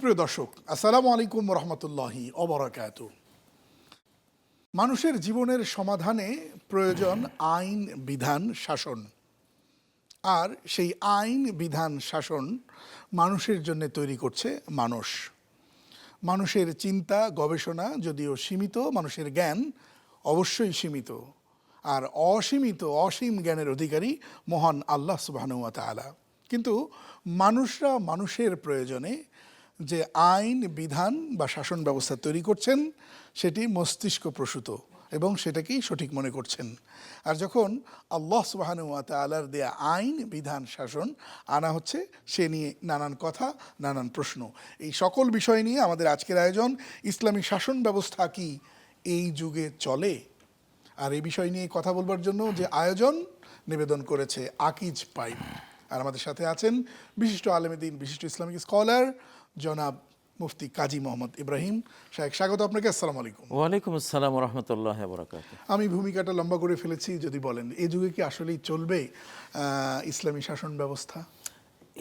সুপ্রিয় দর্শক, আসসালামু আলাইকুম রহমতুল্লাহি অবরাকাত মানুষের জীবনের সমাধানে প্রয়োজন আইন, বিধান, শাসন। আর সেই আইন, বিধান, শাসন মানুষের জন্য তৈরি করছে মানুষ। মানুষের চিন্তা, গবেষণা যদিও সীমিত, মানুষের জ্ঞান অবশ্যই সীমিত। আর অসীমিত, অসীম জ্ঞানের অধিকারী মহান আল্লাহ সুবাহানুয়া তালা কিন্তু মানুষরা মানুষের প্রয়োজনে যে আইন, বিধান বা শাসন ব্যবস্থা তৈরি করছেন, সেটি মস্তিষ্ক প্রসূত এবং সেটাকেই সঠিক মনে করছেন। আর যখন আল্লাহ সুবাহানুয়া তালার দেয়া আইন, বিধান, শাসন আনা হচ্ছে, সে নিয়ে নানান কথা, নানান প্রশ্ন। এই সকল বিষয় নিয়ে আমাদের আজকের আয়োজন, ইসলামী শাসন ব্যবস্থা কি এই যুগে চলে? আর এই বিষয় নিয়ে কথা বলবার জন্য যে আয়োজন নিবেদন করেছে আকিজ পাইপ আর আমাদের সাথে আছেন বিশিষ্ট আলেমেদিন বিশিষ্ট ইসলামিক স্কলার জনাব মুফতি কাজী মোহাম্মদ ইব্রাহিম শাহেক স্বাগত আপনাকে আসসালাম আলাইকুম। ওয়ালাইকুম আসসালাম রহমতুল্লাহ বরাকাত আমি ভূমিকাটা লম্বা করে ফেলেছি যদি বলেন এই যুগে কি আসলেই চলবে ইসলামী শাসন ব্যবস্থা?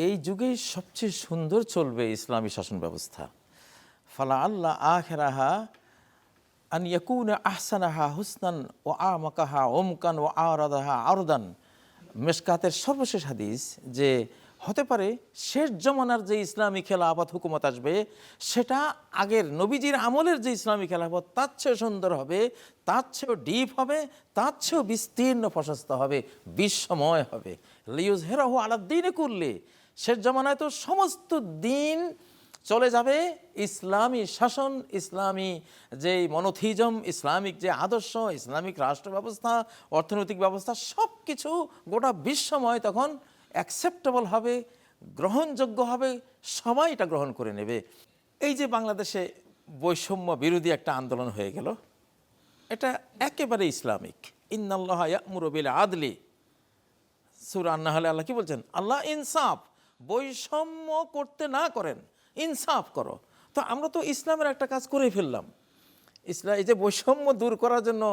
এই যুগে সবচেয়ে সুন্দর চলবে ইসলামী শাসন ব্যবস্থা। ফালা আল্লাহ আখেরাহা আন ইয়াকুন আহসানাহা হুসনান ও আমাকাহা ওমকান ও আরাদাহা আরদান। মেশকাতের সর্বশেষ হাদিস যে হতে পারে শেষ জমানার যে ইসলামী খেলাফত হুকুমত আসবে, সেটা আগের নবীজির আমলের যে ইসলামী খেলাফত, তার চেয়েও সুন্দর হবে, তার চেয়েও ডিপ হবে, তার চেয়েও বিস্তীর্ণ প্রশস্ত হবে বিশ্বময় হবে। লিউজ হেরাহু আলাদ্দিনে করলে শেষ জমানায় তো সমস্ত দিন চলে যাবে ইসলামী শাসন, ইসলামী যে মনোথিজম, ইসলামিক যে আদর্শ, ইসলামিক রাষ্ট্র ব্যবস্থা অর্থনৈতিক ব্যবস্থা সব কিছু গোটা বিশ্বময় তখন অ্যাকসেপ্টেবল হবে গ্রহণযোগ্য হবে সবাই এটা গ্রহণ করে নেবে। এই যে বাংলাদেশে বৈষম্য বিরোধী একটা আন্দোলন হয়ে গেল এটা একেবারে ইসলামিক। ইন্নাল্লাহ ইয়ামুরবিল আদলি সুরা আন্না হলে আল্লাহ কি বলছেন? আল্লাহ ইনসাফ বৈষম্য করতে না করেন ইনসাফ করো। তো আমরা তো ইসলামের একটা কাজ করে ফেললাম। ইসলাম এই যে বৈষম্য দূর করার জন্য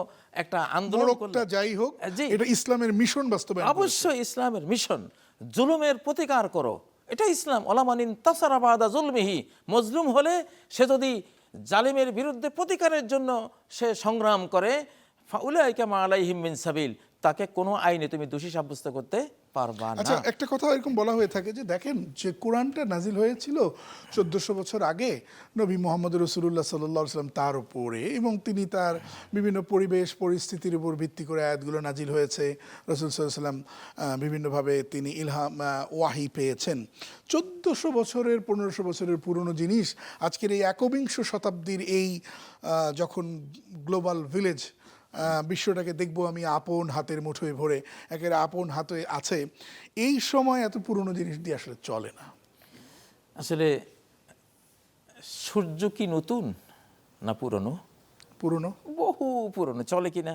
একটা আন্দোলন যাই হোক। এটা ইসলামের মিশন বাস্তবে অবশ্যই ইসলামের মিশন। জুলুমের প্রতিকার করো। এটা ইসলাম। ওলামানিন তাসারাবাদা জুলমিহি। মজলুম হলে সে যদি জালিমের বিরুদ্ধে প্রতিকারের জন্য সে সংগ্রাম করে, ফাউলাইকা মা আলাইহিম বিন সাবিল। তাকে কোনো আইনে তুমি দোষী সাব্যস্ত করতে পারবা না। আচ্ছা একটা কথা এরকম বলা হয়ে থাকে যে, দেখেন যে কোরআনটা নাজিল হয়েছিল চোদ্দশো বছর আগে, নবী মোহাম্মদ রসুল্লাহ সাল্লাহ সাল্লাম তার উপরে এবং তিনি তার বিভিন্ন পরিবেশ, পরিস্থিতির উপর ভিত্তি করে আয়াতগুলো নাজিল হয়েছে, রসুল সাল্লাম বিভিন্নভাবে তিনি ইলহাম ওয়াহি পেয়েছেন। চোদ্দশো বছরের, পনেরোশো বছরের পুরনো জিনিস, আজকের এই একবিংশ শতাব্দীর এই যখন গ্লোবাল ভিলেজ বিশ্বটাকে দেখব আমি আপন হাতের মুঠোয় ভরে একের আপন হাতে আছে। এই সময় এত পুরনো জিনিস দিয়ে আসলে চলে না। আসলে সূর্য কি নতুন না পুরনো? পুরনো? বহু পুরনো। চলে কি না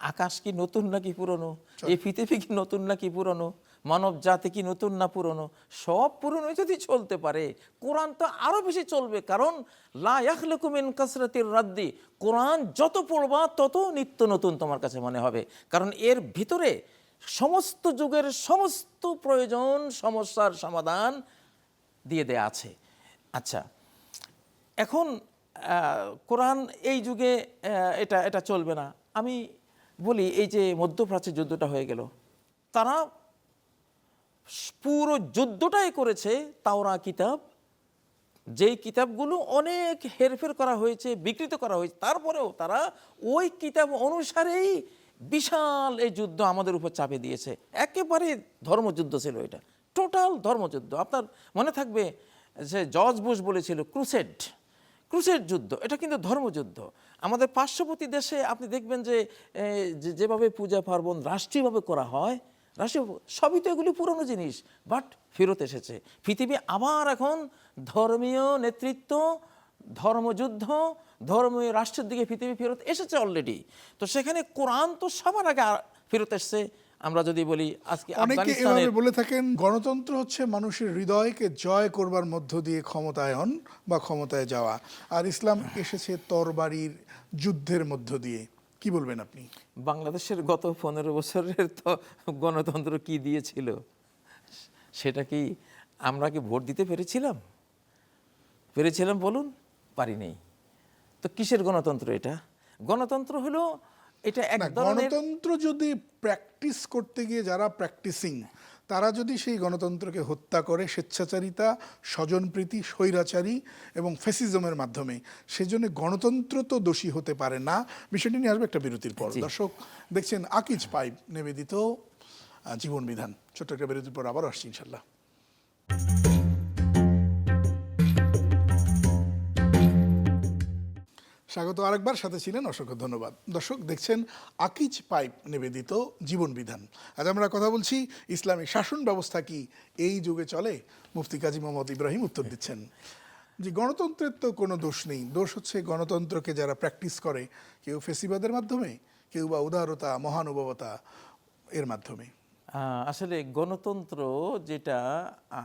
আকাশ কি নতুন নাকি পুরনো? এই পৃথিবী কি নতুন নাকি পুরনো? মানব জাতি কি নতুন না পুরনো? সব পুরনো যদি চলতে পারে, কোরআন তো আরও বেশি চলবে। কারণ, লা ইয়াখলুকুমিন কাসরাতির রাদ্দি। কোরআন যত পড়বা তত নিত্য নতুন তোমার কাছে মনে হবে। কারণ এর ভিতরে সমস্ত যুগের সমস্ত প্রয়োজন, সমস্যার সমাধান দিয়ে দেয়া আছে। আচ্ছা এখন কোরআন এই যুগে এটা এটা চলবে না। আমি বলি, এই যে মধ্যপ্রাচ্যের যুদ্ধটা হয়ে গেল, তারা পুরো যুদ্ধটাই করেছে তাওরা কিতাব। যেই কিতাবগুলো অনেক হেরফের করা হয়েছে, বিকৃত করা হয়েছে, তারপরেও তারা ওই কিতাব অনুসারেই বিশাল এই যুদ্ধ আমাদের উপর চাপে দিয়েছে। একেবারে ধর্মযুদ্ধ ছিল এটা। টোটাল ধর্মযুদ্ধ। আপনার মনে থাকবে যে জর্জ বুশ বলেছিল, ক্রুসেড ক্রুসেড যুদ্ধ। এটা কিন্তু ধর্মযুদ্ধ। আমাদের পার্শ্ববর্তী দেশে আপনি দেখবেন যে- যেভাবে পূজা পার্বণ রাষ্ট্রীয়ভাবে করা হয় রাষ্ট্রীয় সবই তো এগুলি পুরনো জিনিস বাট ফেরত এসেছে। পৃথিবী আবার এখন ধর্মীয় নেতৃত্ব ধর্মযুদ্ধ ধর্মীয় রাষ্ট্রের দিকে পৃথিবী ফেরত এসেছে অলরেডি তো সেখানে কোরআন তো সবার আগে ফেরত এসছে। আমরা যদি বলি আজকে অনেকে এভাবে বলে থাকেন গণতন্ত্র হচ্ছে মানুষের হৃদয়কে জয় করবার মধ্য দিয়ে ক্ষমতায়ন বা ক্ষমতায় যাওয়া। আর ইসলাম এসেছে তরবারির যুদ্ধের মধ্য দিয়ে। কি বলবেন আপনি? বাংলাদেশের গত পনেরো বছরের তো গণতন্ত্র কি দিয়েছিল? সেটা কি আমরা কি ভোট দিতে পেরেছিলাম? পেরেছিলাম বলুন পারিনি তো কিসের গণতন্ত্র এটা? গণতন্ত্র হলো এটা এক গণতন্ত্র যদি প্র্যাকটিস করতে গিয়ে যারা প্র্যাকটিসিং তারা যদি সেই গণতন্ত্রকে হত্যা করে স্বেচ্ছাচারিতা স্বজনপ্রীতি স্বৈরাচারী এবং ফেসিজমের মাধ্যমে সেজন্য গণতন্ত্র তো দোষী হতে পারে না। বিষয়টি নিয়ে আসবে একটা বিরতির পর। দর্শক দেখছেন আকিজ পাইপ নিবেদিত জীবন বিধান। ছোট্ট একটা বিরতির পর আবার আসছি ইনশাল্লাহ। স্বাগত আরেকবার, সাথে ছিলেন অসংখ্য ধন্যবাদ। দর্শক, দেখছেন আকিজ পাইপ নিবেদিত জীবন বিধান আজ আমরা কথা বলছি, ইসলামী শাসন ব্যবস্থা কি এই যুগে চলে? মুফতি কাজী মোহাম্মদ ইব্রাহিম উত্তর দিচ্ছেন। যে গণতন্ত্রের তো কোনো দোষ নেই। দোষ হচ্ছে গণতন্ত্রকে যারা প্র্যাকটিস করে, কেউ ফেসিবাদের মাধ্যমে, কেউ বা উদারতা, মহানুভবতা এর মাধ্যমে। আসলে গণতন্ত্র যেটা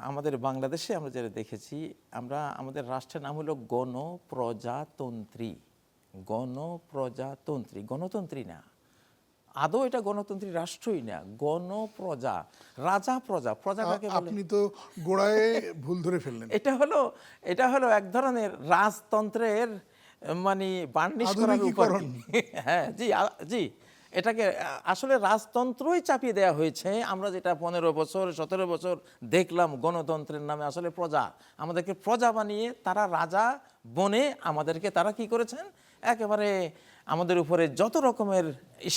আমাদের বাংলাদেশে আমরা যেটা দেখেছি, আমরা আমাদের রাষ্ট্রের নাম হলো গণপ্রজাতন্ত্রী। গণপ্রজাতন্ত্রী গণতন্ত্রী না। আদৌ এটা গণতন্ত্রী রাষ্ট্রই না গণপ্রজা রাজা প্রজা। প্রজা কাকে বলে? আপনি তো গোড়ায় ভুল ধরে ফেললেন। এটা হলো এটা হলো এক ধরনের রাজতন্ত্রের মানে বার্নিশ করার উপায় হ্যাঁ জি জি। এটাকে আসলে রাজতন্ত্রই চাপিয়ে দেওয়া হয়েছে। আমরা যেটা পনেরো বছর সতেরো বছর দেখলাম গণতন্ত্রের নামে আসলে প্রজা। আমাদেরকে প্রজা বানিয়ে তারা রাজা বনে আমাদেরকে তারা কি করেছেন? একেবারে আমাদের উপরে যত রকমের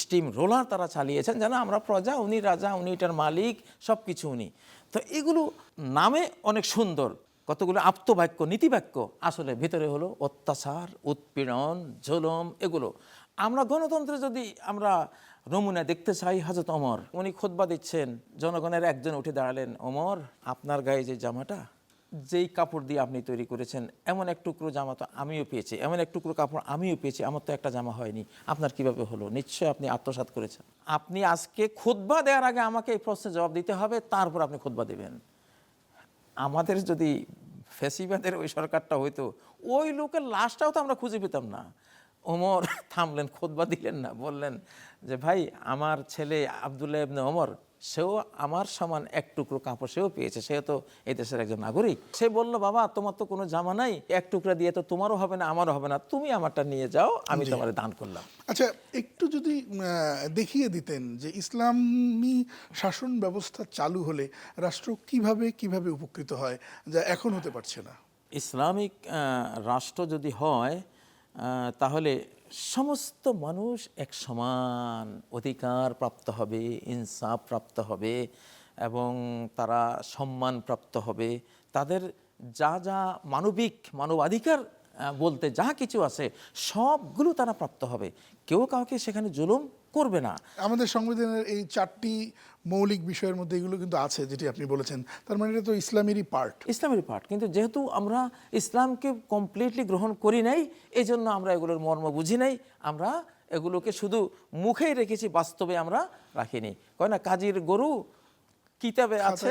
স্টিম রোলার তারা চালিয়েছেন, যেন আমরা প্রজা, উনি রাজা, উনি এটার মালিক সব কিছু উনি। তো এগুলো নামে অনেক সুন্দর, কতগুলো আপ্তবাক্য, নীতিবাক্য, আসলে ভিতরে হলো অত্যাচার, উৎপীড়ন, জুলুম, এগুলো। আমরা গণতন্ত্রে যদি আমরা নমুনা দেখতে চাই হাজত অমর উনি খোদবা দিচ্ছেন, জনগণের একজন উঠে দাঁড়ালেন অমর আপনার গায়ে যে জামাটা যেই কাপড় দিয়ে আপনি তৈরি করেছেন, এমন এক টুকরো জামা তো আমিও পেয়েছি, এমন এক টুকরো কাপড় আমিও পেয়েছি, আমার তো একটা জামা হয়নি। আপনার কীভাবে হলো? নিশ্চয়ই আপনি আত্মসাৎ করেছেন। আপনি আজকে খোদবা দেওয়ার আগে আমাকে এই প্রশ্নের জবাব দিতে হবে, তারপর আপনি খোদবা দেবেন। আমাদের যদি ফেসিবাদের ওই সরকারটা হইতো, ওই লোকের লাশটাও তো আমরা খুঁজে পেতাম না। ওমর থামলেন খোদবা দিলেন না, বললেন যে, ভাই, আমার ছেলে আবদুল্লাহ ইবনে ওমর সেও আমার সমান এক টুকরো কাপড় সেও পেয়েছে সেও তো এই দেশের একজন নাগরিক। সে বলল বাবা তোমার তো কোনো জামা নাই এক টুকরা দিয়ে তো তোমারও হবে না আমারও হবে না তুমি আমারটা নিয়ে যাও আমি তোমার দান করলাম। আচ্ছা একটু যদি দেখিয়ে দিতেন যে ইসলামী শাসন ব্যবস্থা চালু হলে রাষ্ট্র কীভাবে কীভাবে উপকৃত হয় যা এখন হতে পারছে না? ইসলামিক রাষ্ট্র যদি হয় তাহলে সমস্ত মানুষ এক সমান অধিকার প্রাপ্ত হবে, ইনসাফ প্রাপ্ত হবে এবং তারা সম্মান প্রাপ্ত হবে। তাদের যা যা মানবিক, মানবাধিকার বলতে যা কিছু আছে সবগুলো তারা প্রাপ্ত হবে। কেউ কাউকে সেখানে জুলুম করবে না। আমাদের সংবিধানের এই চারটি মৌলিক বিষয়ের মধ্যে এগুলো কিন্তু আছে যেটি আপনি বলেছেন। তার মানে এটা তো ইসলামেরই পার্ট ইসলামের পাঠ কিন্তু যেহেতু আমরা ইসলামকে কমপ্লিটলি গ্রহণ করি নাই এই জন্য আমরা এগুলোর মর্ম বুঝি নাই আমরা এগুলোকে শুধু মুখেই রেখেছি বাস্তবে আমরা রাখিনি। কয় না কাজীর গরু কিতাবে আছে?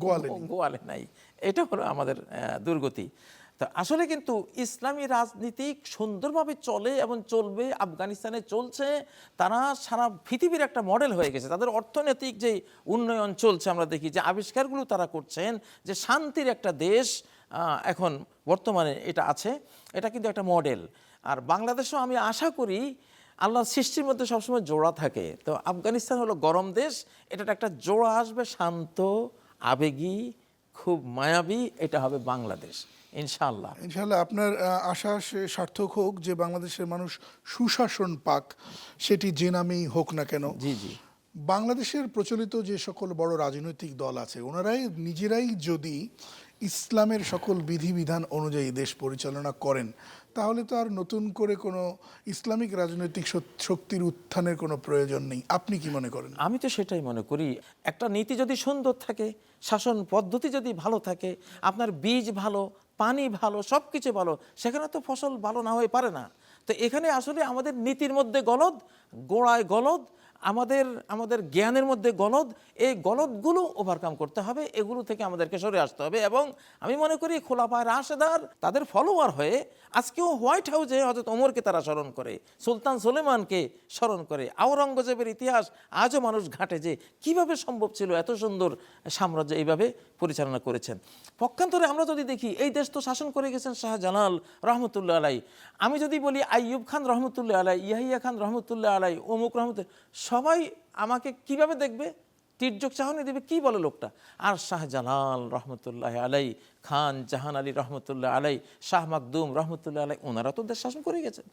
গোয়ালে গোয়ালে নাই। এটা হলো আমাদের দুর্গতি। তো আসলে কিন্তু ইসলামী রাজনীতিক সুন্দরভাবে চলে এবং চলবে, আফগানিস্তানে চলছে, তারা সারা পৃথিবীর একটা মডেল হয়ে গেছে। তাদের অর্থনৈতিক যে উন্নয়ন চলছে আমরা দেখি, যে আবিষ্কারগুলো তারা করছেন, যে শান্তির একটা দেশ এখন বর্তমানে এটা আছে, এটা কিন্তু একটা মডেল। আর বাংলাদেশও আমি আশা করি আল্লাহর সৃষ্টির মধ্যে সবসময় জোড়া থাকে। তো আফগানিস্তান হলো গরম দেশ এটা একটা জোড়া আসবে শান্ত, আবেগী, খুব মায়াবী, এটা হবে বাংলাদেশ। ইনশাআল্লাহ। ইনশাল্লাহ আপনার আশা সে সার্থক হোক যে বাংলাদেশের মানুষ সুশাসন পাক সেটি যে নামেই হোক না কেন। জি জি। বাংলাদেশের প্রচলিত যে সকল বড় রাজনৈতিক দল আছে ওনারাই নিজেরাই যদি ইসলামের সকল বিধিবিধান অনুযায়ী দেশ পরিচালনা করেন তাহলে তো আর নতুন করে কোনো ইসলামিক রাজনৈতিক শক্তির উত্থানের কোনো প্রয়োজন নেই। আপনি কি মনে করেন? আমি তো সেটাই মনে করি। একটা নীতি যদি সুন্দর থাকে শাসন পদ্ধতি যদি ভালো থাকে আপনার বীজ ভালো পানি ভালো সব কিছু ভালো, সেখানে তো ফসল ভালো না হয়ে পারে না। তো এখানে আসলে আমাদের নীতির মধ্যে গলদ, গোড়ায় গলদ আমাদের আমাদের জ্ঞানের মধ্যে গলদ, এই গলদগুলো ওভারকাম করতে হবে, এগুলো থেকে আমাদেরকে সরে আসতে হবে এবং আমি মনে করি খোলাফায় রাশেদার তাদের ফলোয়ার হয়ে আজকেও হোয়াইট হাউসে হজরত ওমরকে তারা স্মরণ করে, সুলতান সুলেমানকে স্মরণ করে, আওরঙ্গজেবের ইতিহাস আজও মানুষ ঘাটে যে কীভাবে সম্ভব ছিল এত সুন্দর সাম্রাজ্য এইভাবে পরিচালনা করেছেন। পক্ষান্তরে আমরা যদি দেখি, এই দেশ তো শাসন করে গেছেন শাহজালাল রহমতুল্লাহ আলাই আমি যদি বলি আইয়ুব খান রহমতুল্লাহ আলাই ইয়াহিয়া খান রহমতুল্লাহ আলাই অমুক রহমতুল্লাহ সবাই আমাকে কীভাবে দেখবে? তীর্যক চাহনি দেবে, কি বলে লোকটা? আর শাহজালাল রহমতুল্লাহ আলাই, খান জাহান আলী রহমতুল্লাহ আলাই, শাহ মাকদুম রহমতুল্লাহ আলাই, ওনারা তো দেশ শাসন করে গেছেন।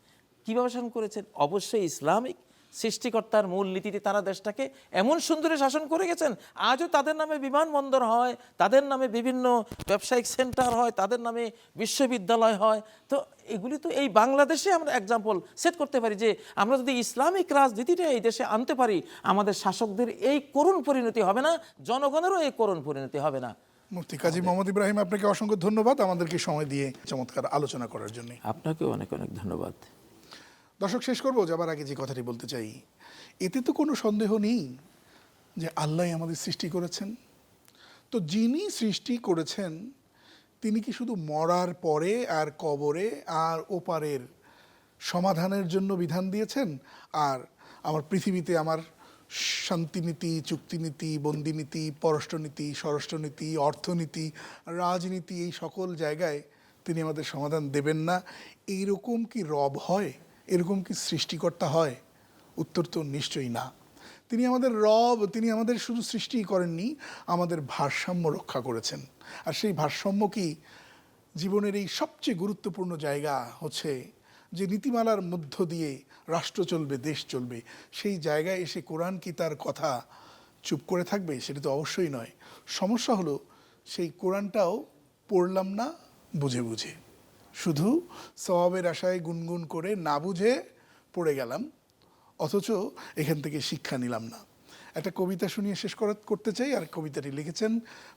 কীভাবে শাসন করেছেন? অবশ্যই ইসলামিক। সৃষ্টিকর্তার মূল নীতিতে তারা দেশটাকে এমন সুন্দরে শাসন করে গেছেন আজও তাদের নামে বিমানবন্দর হয় তাদের নামে বিভিন্ন ব্যবসায়িক সেন্টার হয় তাদের নামে বিশ্ববিদ্যালয় হয়। তো এগুলি তো এই বাংলাদেশে আমরা এক্সাম্পল সেট করতে পারি যে আমরা যদি ইসলামিক রাজনীতিটা এই দেশে আনতে পারি আমাদের শাসকদের এই করুণ পরিণতি হবে না জনগণেরও এই করুণ পরিণতি হবে না। মুফতি কাজী মোহাম্মদ ইব্রাহিম আপনাকে অসংখ্য ধন্যবাদ আমাদেরকে সময় দিয়ে চমৎকার আলোচনা করার জন্য। আপনাকেও অনেক অনেক ধন্যবাদ। দর্শক, শেষ করব। যাবার আগে যে কথাটি বলতে চাই, এতে তো কোনো সন্দেহ নেই যে আল্লাহ আমাদের সৃষ্টি করেছেন। তো যিনি সৃষ্টি করেছেন, তিনি কি শুধু মরার পরে আর কবরে আর ওপারের সমাধানের জন্য বিধান দিয়েছেন? আর আমার পৃথিবীতে আমার শান্তিনীতি, চুক্তিনীতি, বন্দিনীতি, পররাষ্ট্রনীতি, স্বরাষ্ট্রনীতি, অর্থনীতি, রাজনীতি, এই সকল জায়গায় তিনি আমাদের সমাধান দেবেন না। এইরকম কি রব হয়? এরকম কি সৃষ্টিকর্তা হয়? উত্তর তো নিশ্চয়ই না। তিনি আমাদের রব, তিনি আমাদের শুধু সৃষ্টিই করেননি, আমাদের ভারসাম্য রক্ষা করেছেন। আর সেই ভারসাম্য কি জীবনের এই সবচেয়ে গুরুত্বপূর্ণ জায়গা হচ্ছে যে নীতিমালার মধ্য দিয়ে রাষ্ট্র চলবে, দেশ চলবে। সেই জায়গায় এসে কোরআন কি তার কথা চুপ করে থাকবে? সেটা তো অবশ্যই নয়। সমস্যা হলো, সেই কোরআনটাও পড়লাম না, বুঝে বুঝে। শুধু সবাবের আশায় গুনগুন করে না বুঝে পড়ে গেলাম, অথচ এখান থেকে শিক্ষা নিলাম না। একটা কবিতা শুনিয়ে শেষ করা করতে চাই, আর কবিতাটি লিখেছেন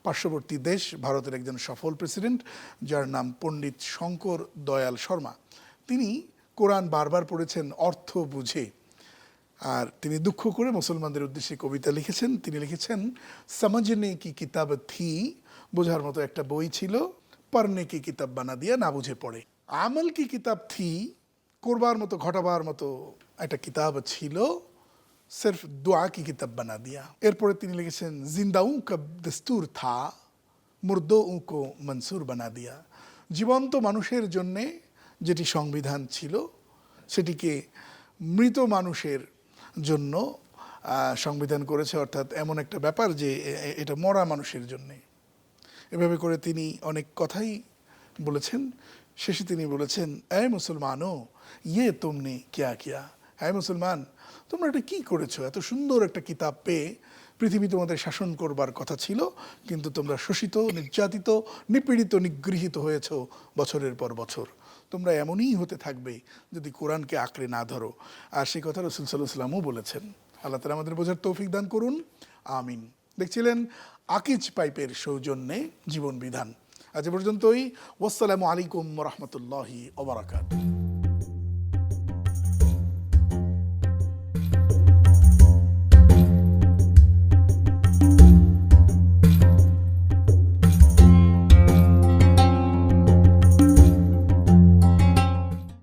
পার্শ্ববর্তী দেশ ভারতের একজন সফল প্রেসিডেন্ট, যার নাম পণ্ডিত শঙ্কর দয়াল শর্মা। তিনি কোরআন বারবার পড়েছেন অর্থ বুঝে, আর তিনি দুঃখ করে মুসলমানদের উদ্দেশ্যে কবিতা লিখেছেন। তিনি লিখেছেন সমঝনে কি কিতাব থি, বোঝার মতো একটা বই ছিল পড়নে কি কিতাব বানা দিয়া না বুঝে পড়ে। আমল কি কিতাব থি, করবার মতো, ঘটাবার মতো একটা কিতাব ছিল, সির্ফ দোয়া কি কিতাব বানা দিয়া। এরপরে তিনি লিখেছেন, জিন্দাউ কা দস্তুর থা, মুর্দো কো মনসুর বানা দিয়া। জীবন্ত মানুষের জন্যে যেটি সংবিধান ছিল, সেটিকে মৃত মানুষের জন্য সংবিধান করেছে। অর্থাৎ এমন একটা ব্যাপার যে এটা মরা মানুষের জন্যে। এভাবে করে তিনি অনেক কথাই বলেছেন। শেষে তিনি বলেছেন, এ মুসলমানও ইয়ে তুমনে কিয়া কিয়া। হ্যাঁ মুসলমান, তোমরা এটা কি করেছ? এত সুন্দর একটা কিতাব পেয়ে পৃথিবী তোমাদের শাসন করবার কথা ছিল, কিন্তু তোমরা শোষিত, নির্যাতিত, নিপীড়িত, নিগৃহীত হয়েছ বছরের পর বছর। তোমরা এমনই হতে থাকবে যদি কোরআনকে আঁকড়ে না ধরো। আর সেই কথা রসুল সাল্লাহ সাল্লামও বলেছেন। আল্লাহ তালা আমাদের বোঝার তৌফিক দান করুন। আমিন। দেখছিলেন আকিজ পাইপের সৌজন্যে জীবন বিধান। আজ পর্যন্তই। ওসালামু আলাইকুম রহমতুল্লাহি ওবরাকাত